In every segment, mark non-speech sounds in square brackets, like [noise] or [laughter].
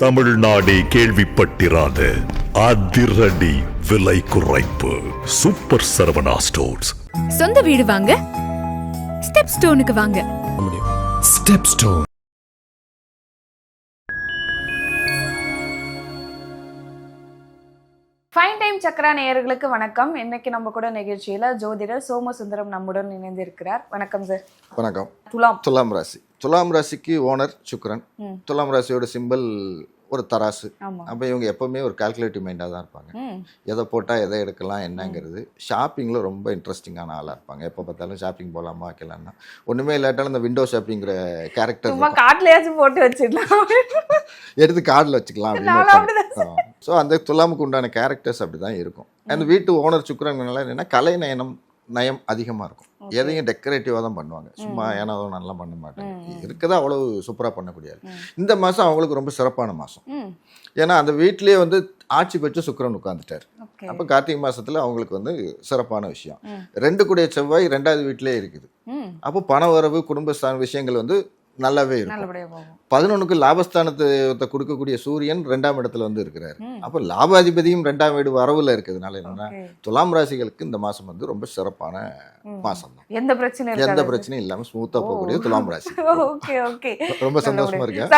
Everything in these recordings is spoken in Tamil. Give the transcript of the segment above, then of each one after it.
தமிழ்நாடே கேள்விப்பட்டிராத அதிரடி விலை குறைப்பு. சூப்பர் சரவணா ஸ்டோர்ஸ் சொந்த வீடு வாங்க ஸ்டெப் ஸ்டோனுக்கு வாங்க. Step stone fine time Chakra நேயர்களுக்கு வணக்கம். இன்னைக்கு நம்ம கூட நிகழ்ச்சியில ஜோதிடர் சோமசுந்தரம் நம்முடன் இணைந்திருக்கிறார். வணக்கம் சார் வணக்கம். துலாம். துலாம் ராசி. துலாம் ராசிக்கு ஓனர் சுக்கிரன். ம். துலாம் ராசியோட சிம்பல் ஒரு தராசு. அப்போ இவங்க எப்பவுமே ஒரு கால்குலேட்டிவ் மைண்டாக தான் இருப்பாங்க. எதை போட்டால் எதை எடுக்கலாம் என்னங்கிறது. ஷாப்பிங்கில் ரொம்ப இன்ட்ரெஸ்டிங்கான ஆளாக இருப்பாங்க. எப்போ பார்த்தாலும் ஷாப்பிங் போகலாமா வைக்கலாம்னா. ஒன்றுமே இல்லாட்டாலும் இந்த விண்டோ ஷாப்பிங்கிற கேரக்டர் சும்மா காட்டுலயாச்சும் போட்டு வச்சிடலாம். எடுத்து கார்டில் வச்சுக்கலாம் அப்படின்னு ஸோ அந்த துலாமுக்கு உண்டான கேரக்டர்ஸ் அப்படி தான் இருக்கும் அந்த வீட்டு ஓனர் சுக்கிரங்கனால என்னென்னா கலை நயனம் நயம் அதிகமாக இருக்கும். எதையும் டெக்கரேட்டிவாக தான் பண்ணுவாங்க. சும்மா ஏன்னா நல்லா பண்ண மாட்டாங்க இருக்கதை அவ்வளோ சூப்பராக பண்ணக்கூடிய ஆள். இந்த மாதம் அவங்களுக்கு ரொம்ப சிறப்பான மாதம் ஏன்னா அந்த வீட்லேயே வந்து ஆட்சி பெற்று சுக்கிரன் உட்காந்துட்டார் அப்போ கார்த்திகை மாசத்துல அவங்களுக்கு வந்து சிறப்பான விஷயம். ரெண்டு கூடிய செவ்வாய் ரெண்டாவது வீட்டிலே இருக்குது. அப்போ பண வரவு குடும்பஸ்தான விஷயங்கள் வந்து நல்லாவே இருக்கும். பதினொன்றுக்கு லாபஸ்தானத்தை கொடுக்கக்கூடிய சூரியன் ரெண்டாம் இடத்துல வந்து இருக்கிறார். அப்போ லாபாதிபதியும் ரெண்டாம் வீடு வரவுல இருக்கிறதுனால என்னன்னா. துலாம் ராசிகளுக்கு இந்த மாசம் வந்து ரொம்ப சிறப்பான. மாசம் தான். எந்த பிரச்சனையும் எந்த பிரச்சனையும் இல்லாம ஸ்மூத்தா போகக்கூடிய துலாம் ராசி. [laughs] Okay okay. ரொம்ப சந்தோஷமா இருக்கேன்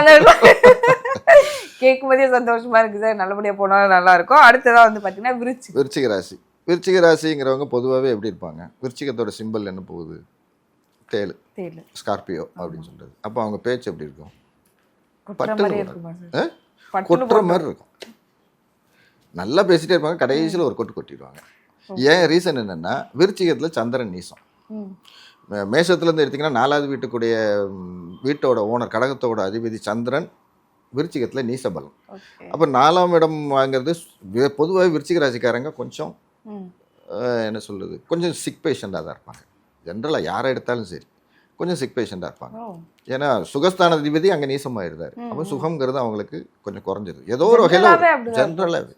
கேட்கும் போதே சந்தோஷமா இருக்கு [laughs] சார். நல்லபடியா போனாலும் நல்லா இருக்கும். அடுத்ததா வந்து பாத்தீங்கன்னா விருச்சி விருச்சிக ராசி. விருச்சிக ராசிங்கிறவங்க பொதுவாகவே எப்படி இருப்பாங்க? விருச்சிகத்தோட சிம்பல் என்ன போகுது? தெரியல ஸ்கார்பியோ அப்படின்னு சொல்றது. அப்போ அவங்க பேச்சு எப்படி இருக்கும்? பட்டுன்னு கொட்டுற. மாதிரி இருக்கும். நல்லா பேசிட்டே இருப்பாங்க. கடைசியில் ஒரு கொட்டு கொட்டிடுவாங்க. ஏன் ரீசன் என்னன்னா விருச்சிகத்தில் சந்திரன் நீசம். ம். மே- மேஷத்துலேருந்து எடுத்திங்கன்னா நாலாவது வீட்டுக்குடைய வீட்டோட ஓனர் கடகத்தோட அதிபதி சந்திரன் விருச்சிகத்தில் நீசபலம் அப்போ நாலாம் இடம் வாங்குறது பொதுவாக விருச்சிக ராசிக்காரங்க கொஞ்சம் என்ன சொல்லுது கொஞ்சம் சிக் பேஷண்ட்டாக தான் இருப்பாங்க. ஜென்ரலாக யாரை எடுத்தாலும் சரி கொஞ்சம் சிக் பேஷண்ட்டாக இருப்பாங்க. ஏன்னா சுகஸ்தான அதிபதி அங்கே நீசமாயிருந்தார். அப்போ சுகம்ங்கிறது அவங்களுக்கு கொஞ்சம் குறைஞ்சது. ஏதோ ஒரு வகையில் ஜென்ரலாகவே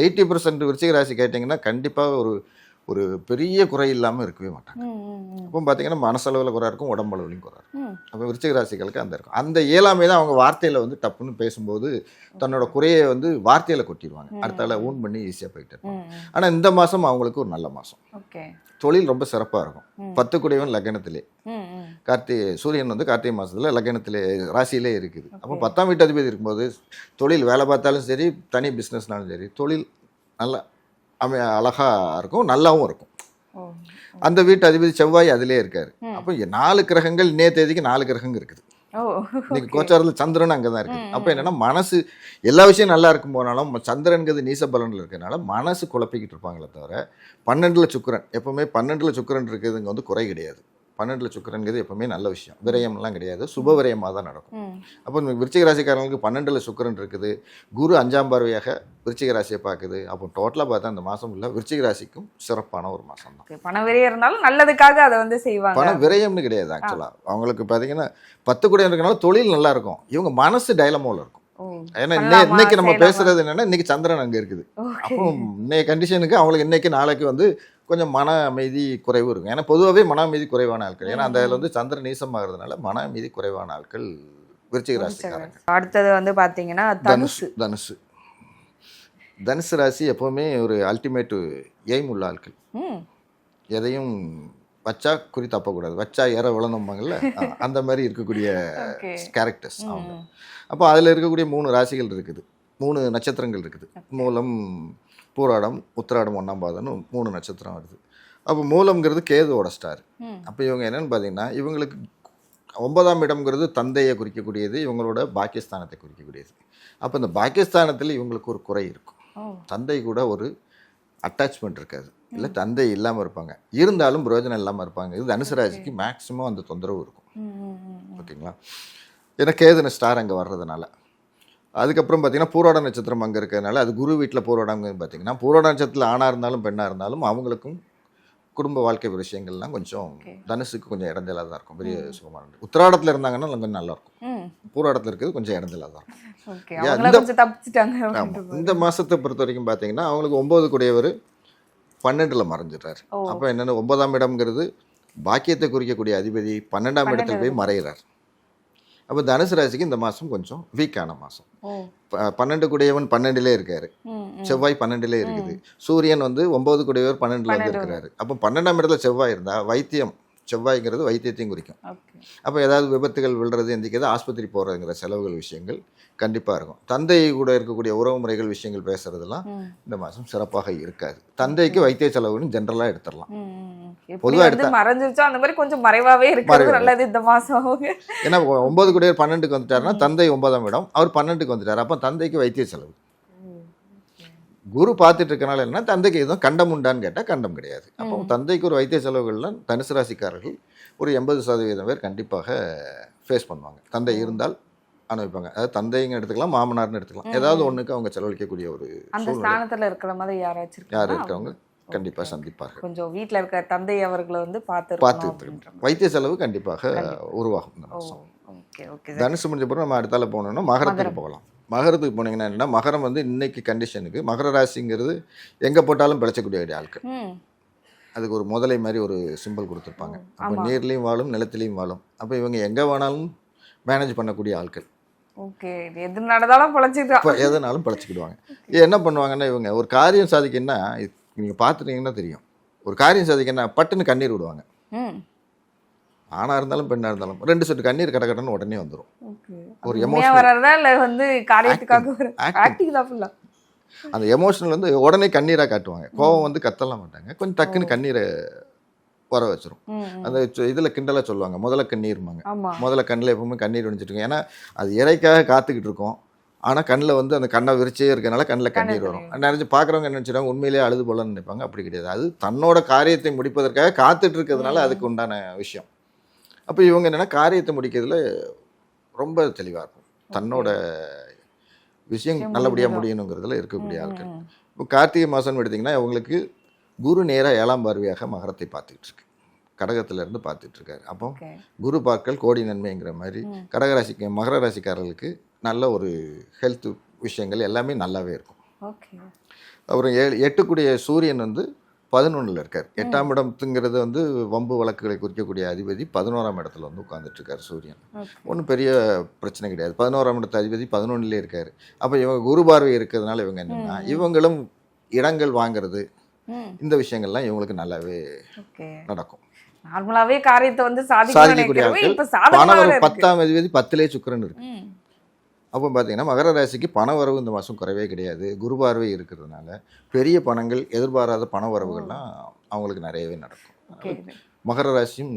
எயிட்டி பர்சன்ட் விருச்சிக ராசி கேட்டிங்கன்னா கண்டிப்பாக ஒரு ஒரு பெரிய குறை இல்லாமல் இருக்கவே மாட்டாங்க. அப்போ பார்த்தீங்கன்னா மனசளவில் குறை இருக்கும் உடம்பளவுலையும் குறை இருக்கும். அப்போ விருச்சிக ராசிகளுக்கு அந்த இருக்கும். அந்த இயலாமை தான் அவங்க வார்த்தையில் வந்து டப்புன்னு பேசும்போது தன்னோட குறையை வந்து வார்த்தையில் கொட்டிடுவாங்க. அடுத்தால ஊன் பண்ணி ஈஸியாக போயிட்டு இருப்பாங்க. ஆனால் இந்த மாதம் அவங்களுக்கு ஒரு நல்ல மாதம் தொழில் ரொம்ப சிறப்பாக இருக்கும். பத்து குடையவன் லக்னத்திலே. கார்த்திகை சூரியன் வந்து கார்த்திகை மாதத்தில் லக்னத்திலே ராசியிலே இருக்குது. அப்போ பத்தாம் வீட்டு அதிபதி இருக்கும்போது தொழில் வேலை பார்த்தாலும் சரி தனி பிஸ்னஸ்னாலும் சரி தொழில் நல்லா அமை அழகாக இருக்கும் நல்லாவும் இருக்கும். அந்த வீட்டு அதிபதி செவ்வாய் அதிலே இருக்காரு. அப்போ நாலு கிரகங்கள் இன்னைய தேதிக்கு நாலு கிரகங்கள் இருக்குது. இன்னைக்கு கோச்சாரத்தில் சந்திரன் அங்கே தான் இருக்குது அப்போ என்னன்னா மனசு எல்லா விஷயம் நல்லா இருக்கும் போனாலும் சந்திரன்கிறது நீச பலனில் இருக்கிறனால மனசு குழப்பிக்கிட்டு இருப்பாங்களே தவிர பன்னெண்டில் சுக்கிரன் எப்பவுமே பன்னெண்டில் சுக்கிரன் இருக்கிறதுங்க வந்து குறை கிடையாது. பன்னெண்டில் சுக்கிரன்கிறது எப்பவுமே நல்ல விஷயம். விரயம்லாம் கிடையாது. சுப விரயமாக தான் நடக்கும். அப்போ விருச்சிக ராசிக்காரங்களுக்கு பன்னெண்டில் சுக்கிரன் இருக்குது. குரு அஞ்சாம் பார்வையாக விருச்சிக ராசியை பார்க்குது. அப்போ டோட்டலாக பார்த்தா அந்த மாதம் உள்ள விருச்சிக ராசிக்கும் சிறப்பான ஒரு மாதம் தான். பணம் வெறிய இருந்தாலும் நல்லதுக்காக அதை வந்து செய்வாங்க. பணம் விரயம்னு கிடையாது ஆக்சுவலாக அவங்களுக்கு பார்த்தீங்கன்னா பத்து கூட இருக்கனால தொழில் நல்லா இருக்கும். இவங்க மனசு டைலமோவில் இருக்கும். ஏன்னா இன்னைக்கு நம்ம? பேசுறது என்னன்னா இன்னைக்கு சந்திரன் அங்கே இருக்குது. அப்போ இன்னைய கண்டிஷனுக்கு அவங்களுக்கு இன்னைக்கு நாளைக்கு வந்து கொஞ்சம் மன அமைதி குறைவு இருக்கும். ஏன்னா பொதுவாகவே மன அமைதி குறைவான ஆட்கள். ஏன்னா அந்த இதில் வந்து சந்திரன் நீசமாகிறதுனால மன அமைதி குறைவான ஆட்கள் விருச்சிக ராசிக்காரங்க. அடுத்தது வந்து பாத்தீங்கன்னா தனுசு. தனுசு தனுசு. ராசி எப்போவுமே ஒரு அல்டிமேட்டு எய்ம் உள்ள ஆட்கள். எதையும் வச்சா குறி தப்பக்கூடாது வச்சா ஏற விளந்தம்பாங்கல்ல அந்த மாதிரி இருக்கக்கூடிய கேரக்டர்ஸ் அவங்க. அப்போ அதில் இருக்கக்கூடிய மூணு ராசிகள் இருக்குது. மூணு நட்சத்திரங்கள் இருக்குது. மூலம் பூராடம் உத்திராடம் ஒன்றாம் பாதம்னு மூணு நட்சத்திரம் வருது. அப்போ மூலம்ங்கிறது கேதுவோட ஸ்டார். அப்போ இவங்க என்னன்னு பார்த்தீங்கன்னா இவங்களுக்கு ஒன்பதாம் இடம்ங்கிறது தந்தையை குறிக்கக்கூடியது இவங்களோட பாக்கியஸ்தானத்தை குறிக்கக்கூடியது. அப்போ இந்த பாக்கியஸ்தானத்தில் இவங்களுக்கு ஒரு குறை இருக்கும். தந்தை கூட ஒரு அட்டாச்மெண்ட் இருக்காது. இல்லை தந்தை இல்லாமல் இருப்பாங்க. இருந்தாலும் பிரயோஜனம் இல்லாமல் இருப்பாங்க. இது தனுசு ராசிக்கு மேக்ஸிமம் அந்த தொந்தரவு இருக்கும். ஓகேங்களா? ஏன்னா கேதுன ஸ்டார் அங்கே வர்றதுனால. அதுக்கப்புறம் பார்த்தீங்கன்னா பூரோட நட்சத்திரம் அங்கே இருக்கிறதுனால அது குரு வீட்டில் பூரோடங்க பார்த்தீங்கன்னா பூரோட நட்சத்திரத்தில் ஆணாக இருந்தாலும் பெண்ணாக இருந்தாலும் அவங்களுக்கும் குடும்ப வாழ்க்கை விஷயங்கள்லாம் கொஞ்சம் தனுசுக்கு கொஞ்சம் இடஞ்சலாக தான் இருக்கும். பெரிய சுகமான உத்திராடத்தில் இருந்தாங்கன்னா கொஞ்சம் நல்லா இருக்கும். பூராடத்தில் இருக்கிறது கொஞ்சம் இடஞ்சலாக தான் இருக்கும் இந்த- மாசத்தை பொறுத்த வரைக்கும் பார்த்தீங்கன்னா அவங்களுக்கு ஒன்பது கூடியவர் பன்னெண்டுல மறைஞ்சிடுறாரு. அப்போ என்னென்ன ஒன்பதாம் இடம்ங்கிறது பாக்கியத்தை குறிக்கக்கூடிய அதிபதி பன்னெண்டாம் இடத்துல போய் மறைகிறார் அப்போ தனுசு ராசிக்கு இந்த மாதம் கொஞ்சம் வீக்கான மாதம் பன்னெண்டு குடையவன் பன்னெண்டுலே இருக்காரு. செவ்வாய் பன்னெண்டுலே இருக்குது. சூரியன் வந்து ஒன்பது குடையவர் பன்னெண்டுல வந்து இருக்கிறாரு. அப்போ பன்னெண்டாம் இடத்துல செவ்வாய் இருந்தா வைத்தியம் செவ்வாய்ங்கிறது வைத்தியத்தையும் குறிக்கும். அப்போ ஏதாவது விபத்துகள் விழுறது எந்திக்கிறது ஆஸ்பத்திரி போகிறதுங்கிற செலவுகள் விஷயங்கள் கண்டிப்பாக இருக்கும். தந்தை கூட இருக்கக்கூடிய உறவு முறைகள் விஷயங்கள் பேசுறதெல்லாம் ம். இந்த மாதம் சிறப்பாக இருக்காது. தந்தைக்கு வைத்திய செலவுன்னு ஜென்ரலாக எடுத்துடலாம். ம், ம், ம். எப்படி பொதுவா வந்து மறைஞ்சிருச்சோ? அந்த மாதிரி கொஞ்சம் மறைவாவே இருக்கிறது மறைவா. நல்லது இந்த மாசம் அவங்க ஏன்னா ஒன்பது குடையர் பன்னெண்டுக்கு வந்துட்டாருன்னா தந்தை ஒன்பதாம் இடம் அவர் பன்னெண்டுக்கு வந்துட்டார். அப்போ தந்தைக்கு வைத்திய செலவு. குரு பார்த்துட்டு இருக்கனால என்ன தந்தைக்கு எதுவும் கண்டம் உண்டான்னு கேட்டால் கண்டம் கிடையாது. அப்போ தந்தைக்கு ஒரு வைத்திய செலவுகள்லாம் தனுசு ராசிக்காரர்கள் ஒரு எண்பது சதவீதம் பேர் கண்டிப்பாக ஃபேஸ் பண்ணுவாங்க. தந்தை இருந்தால் அனுபவிப்பாங்க. அதாவது தந்தைங்க எடுத்துக்கலாம் மாமனார்னு எடுத்துக்கலாம். ஏதாவது ஒன்றுக்கு அவங்க செலவழிக்கக்கூடிய ஒரு அந்த ஸ்தானத்துல இருக்கிற மாதிரி யாராச்சும் யார்? இருக்கிறவங்க? கண்டிப்பாக சந்திப்பார்கள். கொஞ்சம் வீட்ல இருக்க தந்தை அவர்களை வந்து பார்த்து பார்த்து. வைத்திய செலவு கண்டிப்பாக உருவாகும் தனுசு முடிஞ்ச பிறகு நம்ம அடுத்தால போனோம்னா மகரத்துக்கு போகலாம். மகரத்துக்கு போனீங்கன்னா என்னன்னா மகரம் வந்து இன்னைக்கு கண்டிஷனுக்கு மகர ராசிங்கிறது எங்கே போட்டாலும் பிழைச்சக்கூடிய ஆட்கள் அதுக்கு ஒரு முதலை மாதிரி ஒரு சிம்பிள் கொடுத்துருப்பாங்க. அப்போ. நீர்லேயும் வாழும் நிலத்திலையும் வாழும். அப்போ இவங்க எங்கே வேணாலும் மேனேஜ் பண்ணக்கூடிய ஆட்கள் ஓகே எது நடந்தாலும் எதனாலும் பிழைச்சிக்கிடுவாங்க. என்ன பண்ணுவாங்கன்னா இவங்க ஒரு காரியம் சாதிக்கணும்னா நீங்கள் பார்த்துட்டீங்கன்னா தெரியும். ஒரு காரியம் சாதிக்கணும்னா பட்டுன்னு கண்ணீர் விடுவாங்க. ம். ஆணாக இருந்தாலும் பெண்ணாக இருந்தாலும் ரெண்டு சொட்டு கண்ணீர் கட கடன்னு உடனே வந்துடும் ஒரு ஃபுல்லா அந்த எமோஷனல் வந்து உடனே கண்ணீராக காட்டுவாங்க. கோவம் வந்து கத்தலாம் மாட்டாங்க. கொஞ்சம் டக்குன்னு கண்ணீரை வர வச்சிரும். அந்த இதில் கிண்டலாக சொல்லுவாங்க. முதல்ல கண்ணீர்மாங்க முதல்ல கண்ணில் எப்பவுமே கண்ணீர் இருக்கும். ஏன்னா அது இறைக்காக காத்துக்கிட்டு இருக்கோம். ஆனால் கண்ணில் வந்து அந்த கண்ணை விரிச்சே இருக்கனால கண்ணில் கண்ணீர் வரும். நினைச்சு பார்க்குறவங்க என்ன நினச்சிடுவாங்க உண்மையிலேயே அழுது போலன்னு நினைப்பாங்க. அப்படி கிடையாது. அது தன்னோட காரியத்தை முடிப்பதற்காக காத்துட்டு இருக்கிறதுனால அதுக்கு உண்டான விஷயம். அப்போ இவங்க என்னென்னா காரியத்தை முடிக்கிறதுல ரொம்ப தெளிவாக இருக்கும். தன்னோட விஷயம் நல்லபடியாக. முடியணுங்கிறதுல இருக்கக்கூடிய ஆட்கள். இப்போ கார்த்திகை மாதம்னு எடுத்திங்கன்னா அவங்களுக்கு குரு நேராக ஏழாம் பார்வையாக மகரத்தை பார்த்துக்கிட்டு இருக்கு. கடகத்துல இருந்து பார்த்துட்டு இருக்காரு. அப்போ குரு பார்க்கல் கோடி நன்மைங்கிற மாதிரி. கடகராசிக்கு மகர ராசிக்காரர்களுக்கு நல்ல ஒரு ஹெல்த் விஷயங்கள் எல்லாமே நல்லாவே இருக்கும். ஓகே அப்புறம் ஏழு எட்டுக்குடைய சூரியன் வந்து பதினொன்றில் இருக்கார். எட்டாம் இடத்துங்கிறது வந்து வம்பு வழக்குகளை குறிக்கக்கூடிய அதிபதி பதினோராம் இடத்துல வந்து உட்கார்ந்துட்டு இருக்கார் சூரியன் ஒன்றும் பெரிய பிரச்சனை கிடையாது. பதினோராம் இடத்து அதிபதி பதினொன்றுலேயே இருக்கார். அப்போ இவங்க குரு பார்வை இருக்கிறதுனால இவங்க என்னென்னா இவங்களும் இடங்கள் வாங்குறது இந்த விஷயங்கள்லாம் இவங்களுக்கு நல்லாவே நடக்கும். நார்மலாவே காரியத்தை வந்து சாதிக்கக்கூடிய பத்தாம் அதிபதி பத்திலே சுக்கிரன் இருக்கு. அப்போ பார்த்தீங்கன்னா மகர ராசிக்கு பண வரவு இந்த மாதம் குறைவே கிடையாது. குரு பார்வை இருக்கிறதுனால பெரிய பணங்கள் எதிர்பாராத பண வரவுகள்லாம் அவங்களுக்கு நிறையவே நடக்கும். மகர ராசியும்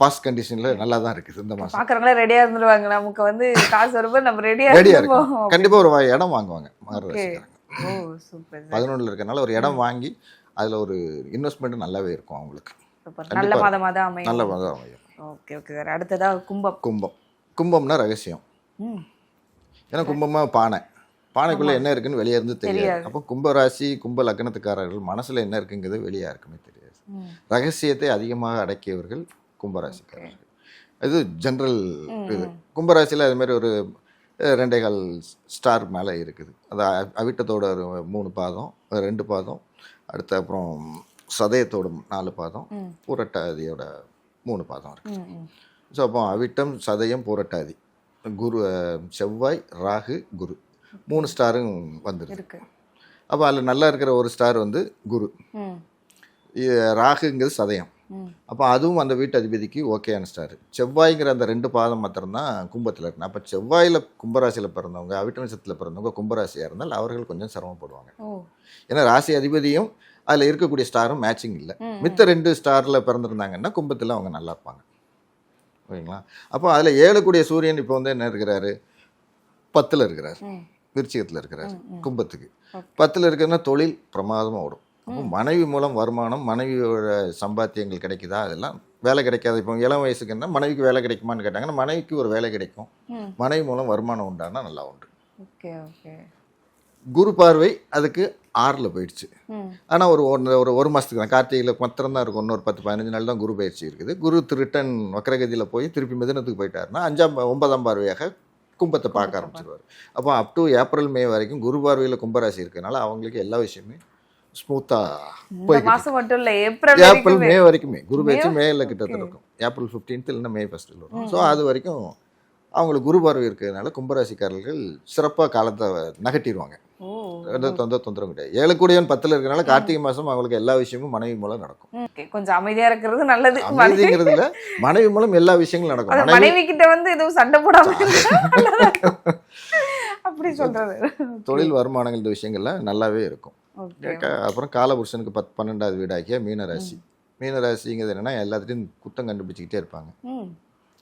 பாஸ் கண்டிஷனில் நல்லா தான் இருக்குது இந்த மாதம். பாக்குறவங்களே ரெடியா இருந்துருவாங்க. நமக்கு வந்து காசு வரும்போது நம்ம ரெடியா ரெடியாக இருக்கும் கண்டிப்பாக ஒரு இடம் வாங்குவாங்க மகர ராசிக்காரங்க. பதினொன்றில் இருக்கறனால ஒரு இடம் வாங்கி அதில் ஒரு இன்வெஸ்ட்மெண்ட் நல்லாவே இருக்கும் அவங்களுக்கு. நல்ல கண்டிப்பா மாதமா தான் அமையும். நல்ல மதம் அமையும். Okay okay. சார் அடுத்ததா கும்பம். கும்பம். கும்பம்னா ரகசியம். ம். ஏன்னா கும்பமா பானை. பானைக்குள்ளே என்ன இருக்குன்னு வெளியே இருந்து தெரியாது. அப்போ கும்பராசி கும்ப லக்னத்துக்காரர்கள் மனசில் என்ன இருக்குங்கிறது வெளியே யாருக்குமே தெரியாது. ரகசியத்தை அதிகமாக அடக்கியவர்கள் கும்பராசிக்காரர்கள். இது ஜென்ரல் இது. கும்பராசியில் அது மாதிரி ஒரு ரெண்டே கால் ஸ்டார் மேலே இருக்குது. அது அவிட்டத்தோட ஒரு மூணு பாதம் ரெண்டு பாதம் அடுத்து அப்புறம் சதயத்தோட நாலு பாதம். பூரட்டாதியோட மூணு பாதம் இருக்குது ஸோ அப்போ அவிட்டம் சதயம் பூரட்டாதி. குரு செவ்வாய் ராகு குரு. மூணு ஸ்டாரும் வந்துடுது அப்போ அதில் நல்லா இருக்கிற ஒரு ஸ்டார் வந்து குரு. ராகுங்கிறது சதயம். அப்போ அதுவும் அந்த வீட்டு அதிபதிக்கு ஓகேயான ஸ்டார். செவ்வாய்ங்கிற அந்த ரெண்டு பாதம் மாத்திரம்தான் கும்பத்தில் இருக்கு. அப்போ செவ்வாயில் கும்பராசியில் பிறந்தவங்க அவிட்ட நட்சத்திரத்தில் பிறந்தவங்க கும்பராசியாக இருந்தால் அவர்கள் கொஞ்சம் சிரமப்படுவாங்க. ஏன்னா ராசி அதிபதியும் அதில் இருக்கக்கூடிய ஸ்டாரும் மேட்சிங் இல்லை. மித்த ரெண்டு ஸ்டாரில் பிறந்திருந்தாங்கன்னா கும்பத்தில் அவங்க நல்லா இருப்பாங்க. ஓகேங்களா? அப்போ அதில் ஏழுக்கூடிய சூரியன் இப்போ வந்து என்ன இருக்கிறாரு? பத்தில் இருக்கிறார். விருச்சிகத்தில் இருக்கிறார். கும்பத்துக்கு. பத்தில் இருக்கிறதுனா தொழில் பிரமாதமாக ஓடும். அப்போ மனைவி மூலம் வருமானம் மனைவியோட சம்பாத்தியங்கள் கிடைக்குதா? அதெல்லாம் வேலை கிடைக்காது. இப்போ இளம் வயசுக்கு என்ன? மனைவிக்கு வேலை கிடைக்குமான்னு கேட்டாங்கன்னா மனைவிக்கு ஒரு வேலை கிடைக்கும். மனைவி மூலம் வருமானம் உண்டானா நல்லா உண்டு. Okay okay. குரு பார்வை அதுக்கு ஆறில் போயிடுச்சு. ஆனால் ஒரு ஒன்று ஒரு ஒரு மாதத்துக்கு தான் கார்த்திகையில் மாத்திரம் தான் இருக்கும். இன்னொரு பத்து பதினஞ்சு நாள் தான் குரு பயிற்சி இருக்குது. குரு ரிட்டன் வக்கரகதியில் போய் திருப்பி மிதனத்துக்கு போயிட்டாருன்னா அஞ்சாம் ஒன்பதாம் பார்வையாக கும்பத்தை பார்க்க ஆரம்பிச்சிருவார். அப்போ அப் டு ஏப்ரல் மே வரைக்கும் குரு பார்வையில் கும்பராசி இருக்கனால அவங்களுக்கு எல்லா விஷயமே ஸ்மூத்தாக மாசம் மட்டும் இல்ல ஏப்ரல் ஏப்ரல் மே வரைக்குமே. குரு பயிற்சி? மேல கிட்டத்தட்ட. இருக்கும். ஏப்ரல் ஃபிஃப்டீன்த் இல்லைன்னா மே ஃபஸ்ட்டில் வரும். ஸோ அது வரைக்கும் அவங்களுக்கு குரு பார்வை இருக்கிறதுனால கும்பராசிக்காரர்கள் சிறப்பாக காலத்தை நகட்டிடுவாங்க ஓ. எந்த தொந்த தொந்தரவும் கிடையாது. ஏழுக்கூடியவன் பத்தில் இருக்கிறனால கார்த்திகை மாதம் அவங்களுக்கு எல்லா விஷயமும் மனைவி மூலம் நடக்கும். கொஞ்சம் அமைதியா இருக்கிறது நல்லது. அமைதிங்கிறதுல மனைவி மூலம் எல்லா விஷயங்களும் நடக்கும். மனைவி கிட்ட வந்து எதுவும் சண்டை போடாம. அப்படி சொல்றது. தொழில் வருமானங்கள் இந்த விஷயங்கள்லாம் நல்லாவே இருக்கும். அப்புறம் காலபுருஷனுக்கு பத் பன்னெண்டாவது வீடாகிய மீனராசி. மீனராசிங்கிறது என்னன்னா எல்லாத்துட்டையும் குத்தம் கண்டுபிடிச்சிக்கிட்டே இருப்பாங்க.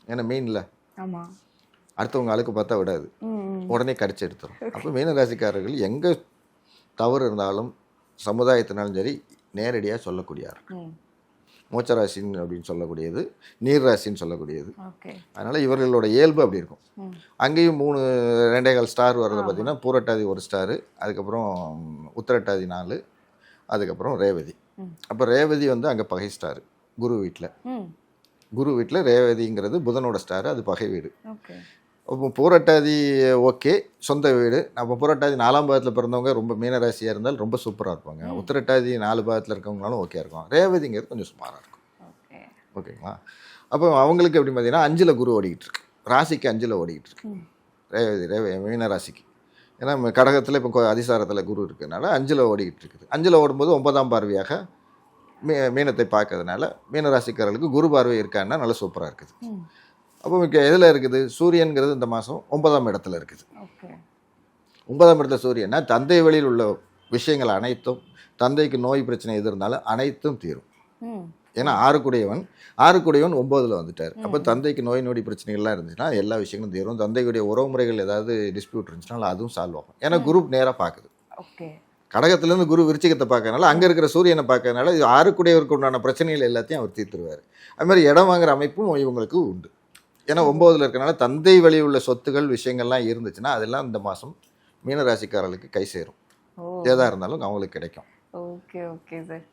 ஏன்னா மீனில். ஆமா. அடுத்தவங்க அழுக்கு பார்த்தா விடாது. உடனே கடிச்சு எடுத்துரும். அப்போ மீனராசிக்காரர்கள் எங்கே தவறு இருந்தாலும் சமுதாயத்தினாலும் சரி நேரடியாக சொல்லக்கூடியார். மோச்சராசின்னு அப்படின்னு சொல்லக்கூடியது நீர்ராசின்னு சொல்லக்கூடியது. அதனால் இவர்களோட இயல்பு அப்படி இருக்கும். அங்கேயும் மூணு ரெண்டே கால் ஸ்டார் வர்றது பார்த்தீங்கன்னா பூரட்டாதி ஒரு ஸ்டாரு அதுக்கப்புறம் உத்திரட்டாதி நாலு அதுக்கப்புறம் ரேவதி. அப்போ ரேவதி வந்து அங்கே பகை ஸ்டாரு குரு வீட்டில் குரு வீட்டில் ரேவதிங்கிறது புதனோட ஸ்டாரு அது பகை வீடு. பூரட்டாதி ஓகே. சொந்த வீடு. நம்ம பூரட்டாதி நாலாம் பாகத்தில் பிறந்தவங்க ரொம்ப மீனராசியாக இருந்தால் ரொம்ப சூப்பராக இருப்பாங்க. உத்திரட்டாதி நாலு பாகத்தில் இருக்கவங்களாலும் ஓகே இருக்கும். ரேவதிங்கிறது கொஞ்சம் சுமாராக இருக்கும். ஓகே. ஓகேங்களா? அப்போ அவங்களுக்கு எப்படி பார்த்தீங்கன்னா அஞ்சில் குரு ஓடிக்கிட்டு இருக்கு. ராசிக்கு அஞ்சில் ஓடிக்கிட்டு இருக்கு. ரேவதி ரேவ மீன ராசிக்கு. ஏன்னா கடகத்தில் இப்போ அதிசாரத்தில் குரு இருக்கிறதுனால அஞ்சில் ஓடிக்கிட்டு இருக்குது. அஞ்சில் ஓடும்போது ஒன்பதாம் பார்வையாக மீ மீனத்தை பார்க்கறதுனால மீன ராசிக்காரர்களுக்கு குரு பார்வை இருக்கான்னா நல்லா சூப்பராக இருக்குது. அப்போ மிக்க எதில் இருக்குது? சூரியன்கிறது இந்த மாதம் ஒன்பதாம் இடத்துல இருக்குது. ஒன்பதாம் இடத்துல சூரியன்னா தந்தை வழியில் உள்ள விஷயங்கள் அனைத்தும் தந்தைக்கு நோய் பிரச்சனை எது இருந்தாலும் அனைத்தும் தீரும். ஏன்னா ஆறுக்குடையவன் ஆறுக்குடையவன் ஒம்போதில் வந்துட்டார். அப்போ தந்தைக்கு நோய் நொடி பிரச்சனைகள்லாம் இருந்துச்சுன்னா எல்லா விஷயங்களும் தீரும். தந்தையுடைய உறவு முறைகள் ஏதாவது டிஸ்பியூட் இருந்துச்சுன்னா அதுவும் சால்வ் ஆகும். ஏன்னா குரு நேராக பார்க்குது ஓகே. கடகத்துலேருந்து குரு விருச்சிகத்தை பார்க்கறதுனால அங்கே இருக்கிற சூரியனை பார்க்கறதுனால இது ஆறுக்குடையவருக்கு உண்டான பிரச்சனைகள் எல்லாத்தையும் அவர் தீர்த்துருவார். அது மாதிரி இடம் வாங்குற அமைப்பும் இவங்களுக்கு உண்டு. ஏன்னா ஒம்போதில் இருக்கனால தந்தை வழி உள்ள சொத்துகள் விஷயங்கள்லாம் இருந்துச்சுன்னா அதெல்லாம் இந்த மாதம் மீனராசிக்காரர்களுக்கு கை சேரும். எதாக இருந்தாலும் அவங்களுக்கு கிடைக்கும். Okay okay sir.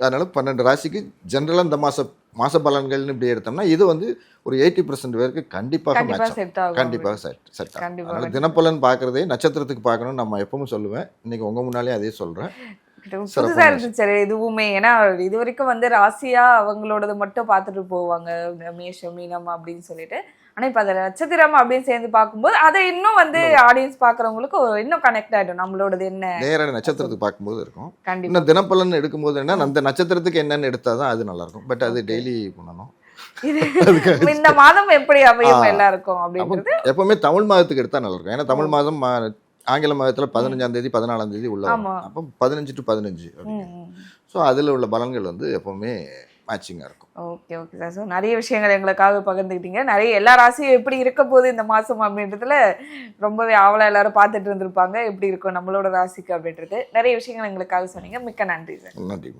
அதனால பன்னெண்டு ராசிக்கு ஜென்ரலாக இந்த மாச மாச பலன்கள்னு இப்படி எடுத்தோம்னா இது வந்து ஒரு எயிட்டி பர்சன்ட் பேருக்கு கண்டிப்பாக ஆகும். கண்டிப்பாக செட் செட் கண்டிப்பா. தினப்பலன் பார்க்குறதே நட்சத்திரத்துக்கு பார்க்கணும்னு நம்ம எப்பவும் சொல்லுவேன். இன்னைக்கு உங்கள் முன்னாலே அதே சொல்கிறேன் புதுசா இருந்துச்சு. இதுவுமே ஏன்னா இது வரைக்கும் வந்து ராசியா அவங்களோடது மட்டும் பார்த்துட்டு போவாங்க மேஷம் மீனம் அப்படின்னு சொல்லிட்டு. ஆனா இப்ப அதை நட்சத்திரம் அப்படின்னு சேர்ந்து பார்க்கும்போது அதை இன்னும் வந்து ஆடியன்ஸ் பாக்குறவங்களுக்கு இன்னும் கனெக்ட் ஆயிடும். நம்மளோடது என்ன? நேராக நட்சத்திரத்துக்கு பார்க்கும்போது இருக்கும். கண்டிப்பா. தினப்பலன் எடுக்கும்போது என்ன அந்த நட்சத்திரத்துக்கு என்னென்னு எடுத்தால் தான் அது நல்லாயிருக்கும். பட் அது டெய்லி பண்ணணும். [laughs] இந்த மாதம் எப்படி அமையும். எல்லாருக்கும் அப்போ அப்படின்றது? எப்பவுமே தமிழ் மாதத்துக்கு எடுத்தால் நல்லாயிருக்கும். ஏன்னா தமிழ் மாதம் ஆங்கில மாதத்தில் பதினஞ்சாம் தேதி பதினாலாம் தேதி உள்ள. அப்போ பதினஞ்சு டு பதினஞ்சு. ஸோ அதில் உள்ள பலன்கள் வந்து எப்பவுமே மேட்சிங்காக இருக்கும். ஓகே ஓகே சார் ஸோ நிறைய விஷயங்கள் எங்களுக்காக பகிர்ந்துக்கிட்டீங்க நிறைய எல்லா ராசியும் எப்படி இருக்க போகுது இந்த மாசம் அப்படின்றதுல ரொம்பவே ஆவலா எல்லாரும் பார்த்துட்டு இருந்திருப்பாங்க. எப்படி இருக்கும் நம்மளோட ராசிக்கு அப்படின்றது. நிறைய விஷயங்கள் எங்களுக்காக சொன்னீங்க. மிக்க நன்றி சார் நன்றி